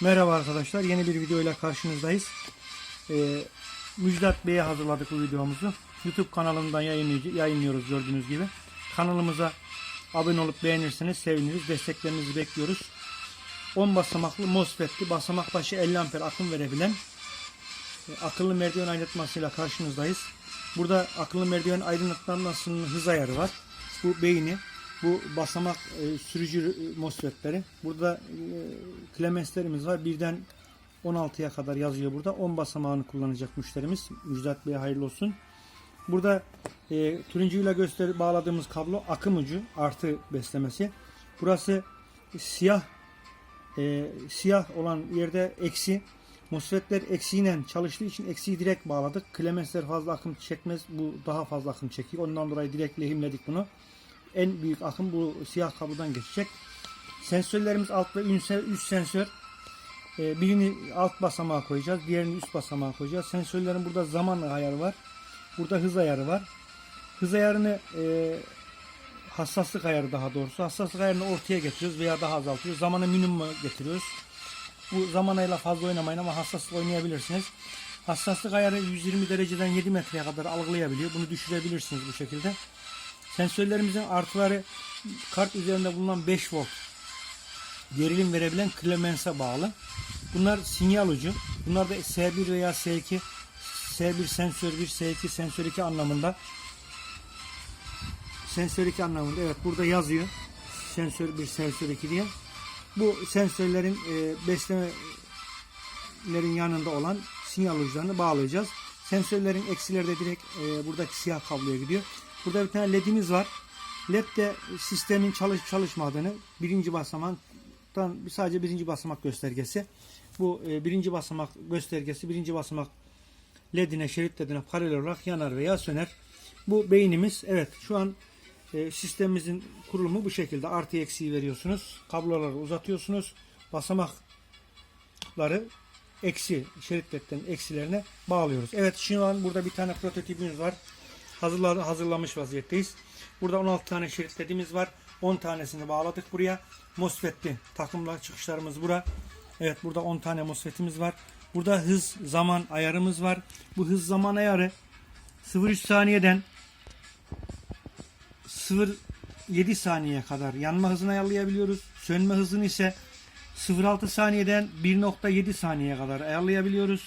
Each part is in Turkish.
Merhaba arkadaşlar. Yeni bir video ile karşınızdayız. Ee, Müjdat Bey'e hazırladık bu videomuzu. YouTube kanalından yayınlıyoruz gördüğünüz gibi. Kanalımıza abone olup beğenirseniz seviniriz. Desteklerinizi bekliyoruz. 10 basamaklı MOSFET'li basamak başı 50 amper akım verebilen e, akıllı merdiven aydınlatmasıyla karşınızdayız. Burada akıllı merdiven aydınlatmasının hız ayarı var. Bu beyni, bu basamak e, sürücü e, MOSFET'leri. Burada e, klemenslerimiz var. Birden 16'ya kadar yazıyor burada. 10 basamağını kullanacak müşterimiz. Müjdat Bey hayırlı olsun. Burada e, turuncuyla göster bağladığımız kablo akım ucu artı beslemesi. Burası siyah e, siyah olan yerde eksi. MOSFET'ler eksiyle çalıştığı için eksiyi direkt bağladık. Klemensler fazla akım çekmez. Bu daha fazla akım çekiyor. Ondan dolayı direkt lehimledik bunu. En büyük akım bu siyah kablodan geçecek. Sensörlerimiz alt ve üst sensör. Ee, birini alt basamağa koyacağız. Diğerini üst basamağa koyacağız. Sensörlerin burada zaman ayarı var. Burada hız ayarı var. Hız ayarını e, hassaslık ayarı daha doğrusu. Hassaslık ayarını ortaya getiriyoruz veya daha azaltıyoruz. Zamanı minimuma getiriyoruz. Bu zaman ayarıyla fazla oynamayın ama hassaslık oynayabilirsiniz. Hassaslık ayarı 120 dereceden 7 metreye kadar algılayabiliyor. Bunu düşürebilirsiniz bu şekilde. Sensörlerimizin artıları kart üzerinde bulunan 5 volt gerilim verebilen klemense bağlı. Bunlar sinyal ucu. Bunlar da S1 veya S2 S1 sensör 1, S2 sensör 2 anlamında. Sensör 2 anlamında evet burada yazıyor. Sensör 1, sensör 2 diye. Bu sensörlerin e, beslemelerin yanında olan sinyal uçlarını bağlayacağız. Sensörlerin eksileri de direkt e, buradaki siyah kabloya gidiyor. Burada bir tane ledimiz var. LED de sistemin çalışıp çalışmadığını birinci basamaktan sadece birinci basamak göstergesi. Bu e, birinci basamak göstergesi birinci basamak ledine şerit ledine paralel olarak yanar veya söner. Bu beynimiz evet şu an e, sistemimizin kurulumu bu şekilde artı eksiği veriyorsunuz. Kabloları uzatıyorsunuz. Basamakları eksi şerit ledlerin eksilerine bağlıyoruz. Evet şu an burada bir tane prototipimiz var. Hazırlar, hazırlamış vaziyetteyiz. Burada 16 tane şerit ledimiz var. 10 tanesini bağladık buraya. MOSFET'li takımlar çıkışlarımız bura. Evet burada 10 tane MOSFET'imiz var. Burada hız zaman ayarımız var. Bu hız zaman ayarı 0,3 saniyeden 0,7 saniye kadar yanma hızını ayarlayabiliyoruz. Sönme hızını ise 0,6 saniyeden 1,7 saniyeye kadar ayarlayabiliyoruz.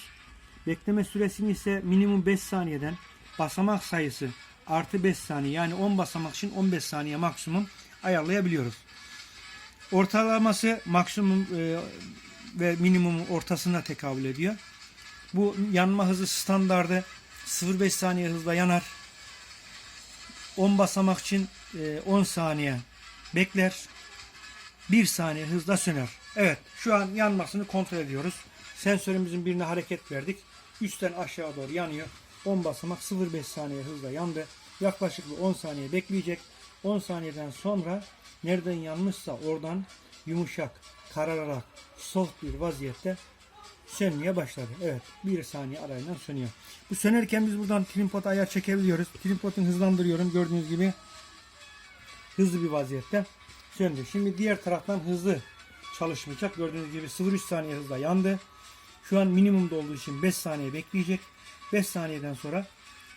Bekleme süresini ise minimum 5 saniyeden basamak sayısı artı 5 saniye yani 10 basamak için 15 saniye maksimum ayarlayabiliyoruz. Ortalaması maksimum e, ve minimumun ortasına tekabül ediyor. Bu yanma hızı standardı 0,5 saniye hızla yanar. 10 basamak için e, 10 saniye bekler. 1 saniye hızla söner. Evet şu an yanmasını kontrol ediyoruz. Sensörümüzün birine hareket verdik. Üstten aşağı doğru yanıyor. 10 basamak 0,5 saniye hızla yandı. Yaklaşık bir 10 saniye bekleyecek. 10 saniyeden sonra nereden yanmışsa oradan yumuşak, karararak soft bir vaziyette sönmeye başladı. Evet, bir saniye arayla sönüyor. Bu sönerken biz buradan trimpot ayar çekebiliyoruz. Trimpotun hızlandırıyorum gördüğünüz gibi hızlı bir vaziyette söndü. Şimdi diğer taraftan hızlı çalışmayacak. Gördüğünüz gibi 0,3 saniye hızla yandı. Şu an minimumda olduğu için 5 saniye bekleyecek. 5 saniyeden sonra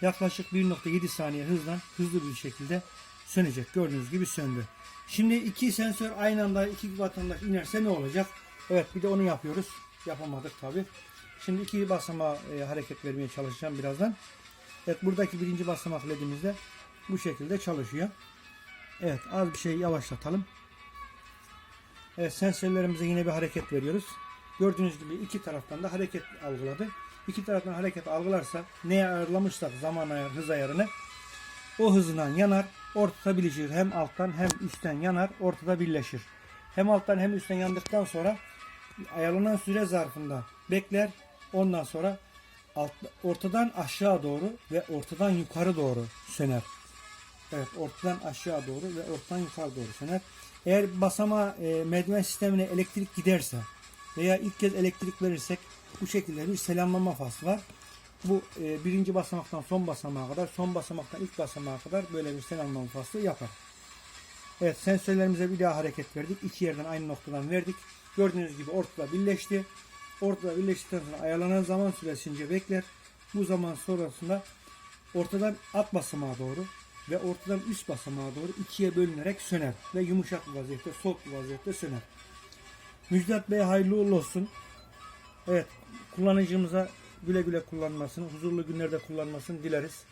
yaklaşık 1.7 saniye hızla hızlı bir şekilde sönecek. Gördüğünüz gibi söndü. Şimdi iki sensör aynı anda iki vatandaş inerse ne olacak? Evet bir de onu yapıyoruz. Yapamadık tabi. Şimdi iki basamağa e, hareket vermeye çalışacağım birazdan. Evet buradaki birinci basamak ledimiz de bu şekilde çalışıyor. Evet az bir şey yavaşlatalım. Evet sensörlerimize yine bir hareket veriyoruz. Gördüğünüz gibi iki taraftan da hareket algıladı. İki taraftan hareket algılarsa neye ayarlamışsak zaman ayar, hız ayarını o hızından yanar. Ortada birleşir. Hem alttan hem üstten yanar. Ortada birleşir. Hem alttan hem üstten yandıktan sonra ayarlanan süre zarfında bekler. Ondan sonra alt, ortadan aşağı doğru ve ortadan yukarı doğru söner. Evet ortadan aşağı doğru ve ortadan yukarı doğru söner. Eğer basama e, merdiven sistemine elektrik giderse veya ilk kez elektrik verirsek bu şekilde bir selamlama faslı var. Bu e, birinci basamaktan son basamağa kadar, son basamaktan ilk basamağa kadar böyle bir selamlama faslı yapar. Evet sensörlerimize bir daha hareket verdik. İki yerden aynı noktadan verdik. Gördüğünüz gibi ortada birleşti. Ortada birleştikten sonra ayarlanan zaman süresince bekler. Bu zaman sonrasında ortadan alt basamağa doğru ve ortadan üst basamağa doğru ikiye bölünerek söner ve yumuşak bir vaziyette, soğuk bir vaziyette söner. Müjdat Bey hayırlı olsun. Evet, kullanıcımıza güle güle kullanmasını, huzurlu günlerde kullanmasını dileriz.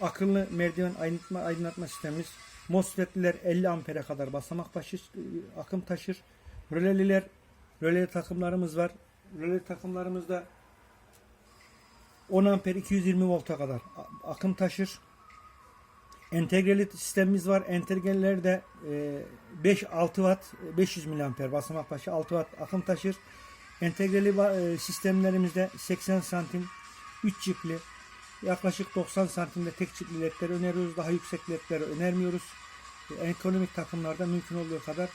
Akıllı merdiven aydınlatma, aydınlatma sistemimiz MOSFET'liler 50 ampere kadar basamak taşır, e, akım taşır. Röleliler, röle takımlarımız var. Röle takımlarımızda 10 amper 220 volta kadar akım taşır. Entegreli sistemimiz var. Entegrelilerde 5-6 watt e, 500 miliamper basamak başı 6 watt akım taşır. Entegreli e, sistemlerimizde 80 santim 3 çipli yaklaşık 90 santimde tek çipli ledleri öneriyoruz. Daha yüksek ledleri önermiyoruz. E, Ekonomik takımlarda mümkün olduğu kadar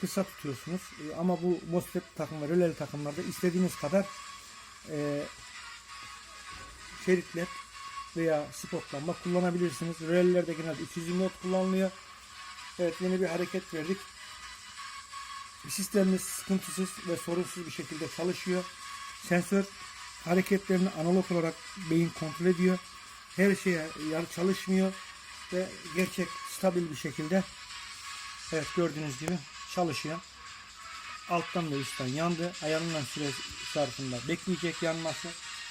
kısa tutuyorsunuz. E, Ama bu MOSFET takım ve röleli takımlarda istediğiniz kadar e, şerit led veya spot lamba kullanabilirsiniz. Rölelerde genelde 220 watt kullanılıyor. Evet yeni bir hareket verdik. Sistemimiz sıkıntısız ve sorunsuz bir şekilde çalışıyor. Sensör hareketlerini analog olarak beyin kontrol ediyor. Her şeye yarı çalışmıyor ve gerçek stabil bir şekilde evet gördüğünüz gibi çalışıyor. Alttan ve üstten yandı. Ayarlanan süre zarfında bekleyecek yanması.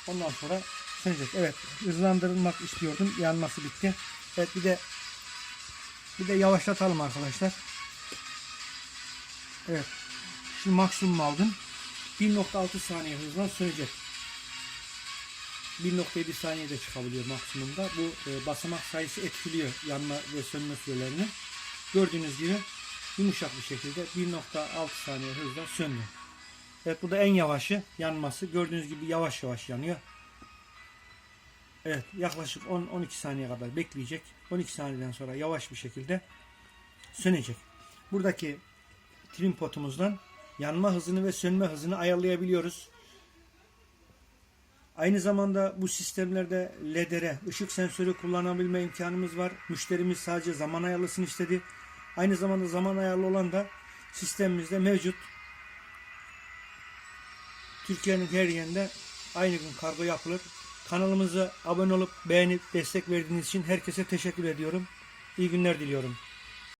Ondan sonra sönecek. Evet hızlandırılmak istiyordum. Yanması bitti. Evet bir de bir de yavaşlatalım arkadaşlar. Evet. Şimdi maksimum aldım. 1.6 saniye hızla sönecek. 1.7 saniyede çıkabiliyor maksimumda. Bu e, basamak sayısı etkiliyor yanma ve sönme sürelerini. Gördüğünüz gibi yumuşak bir şekilde 1.6 saniye hızla sönüyor. Evet bu da en yavaşı yanması. Gördüğünüz gibi yavaş yavaş yanıyor. Evet yaklaşık 10-12 saniye kadar bekleyecek. 12 saniyeden sonra yavaş bir şekilde sönecek. Buradaki trim potumuzdan yanma hızını ve sönme hızını ayarlayabiliyoruz. Aynı zamanda bu sistemlerde LED'e ışık sensörü kullanabilme imkanımız var. Müşterimiz sadece zaman ayarlısını istedi. Aynı zamanda zaman ayarlı olan da sistemimizde mevcut. Türkiye'nin her yerinde aynı gün kargo yapılır. Kanalımıza abone olup beğenip destek verdiğiniz için herkese teşekkür ediyorum. İyi günler diliyorum.